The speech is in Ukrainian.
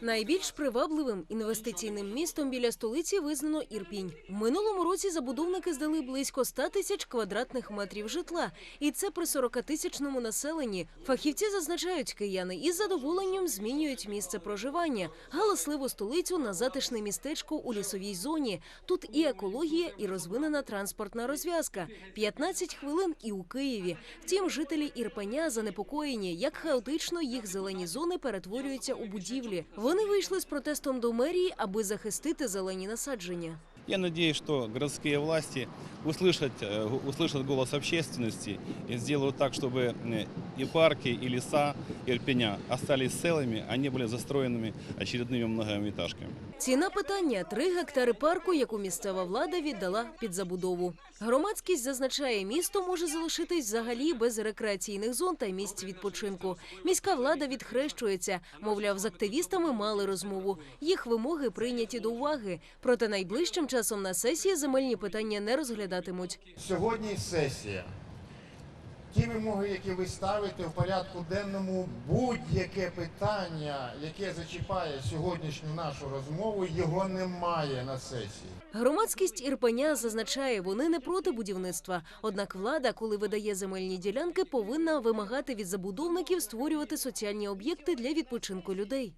Найбільш привабливим інвестиційним містом біля столиці визнано Ірпінь. В минулому році забудовники здали близько 100 тисяч квадратних метрів житла, і це при 40-тисячному населенні. Фахівці зазначають, кияни із задоволенням змінюють місце проживання, галасливу столицю на затишне містечко у лісовій зоні. Тут і екологія, і розвинена транспортна розв'язка. 15 хвилин і у Києві. Втім, жителі Ірпеня занепокоєні, як хаотично їх зелені зони перетворюються у будівлі. Вони вийшли з протестом до мерії, аби захистити зелені насадження. Я надеюсь, что городские власти услышат, э, гу- услышат голос общественности и сделают так, чтобы э, и парки, и леса Ирпеня остались целыми, а не были застроенными очередными многоэтажками. Ціна питання три гектари парку, яку місцева влада віддала під забудову. Громадськість зазначає, місто може залишитись взагалі без рекреаційних зон та місць відпочинку. Міська влада відхрещується. Мовляв, з активістами мали розмову. Їх вимоги прийняті до уваги. Проте найближчим часом на сесії земельні питання не розглядатимуть. Сьогодні сесія. Ті вимоги, які ви ставите в порядку денному, будь-яке питання, яке зачіпає сьогоднішню нашу розмову, його немає на сесії. Громадськість Ірпеня зазначає, вони не проти будівництва. Однак влада, коли видає земельні ділянки, повинна вимагати від забудовників створювати соціальні об'єкти для відпочинку людей.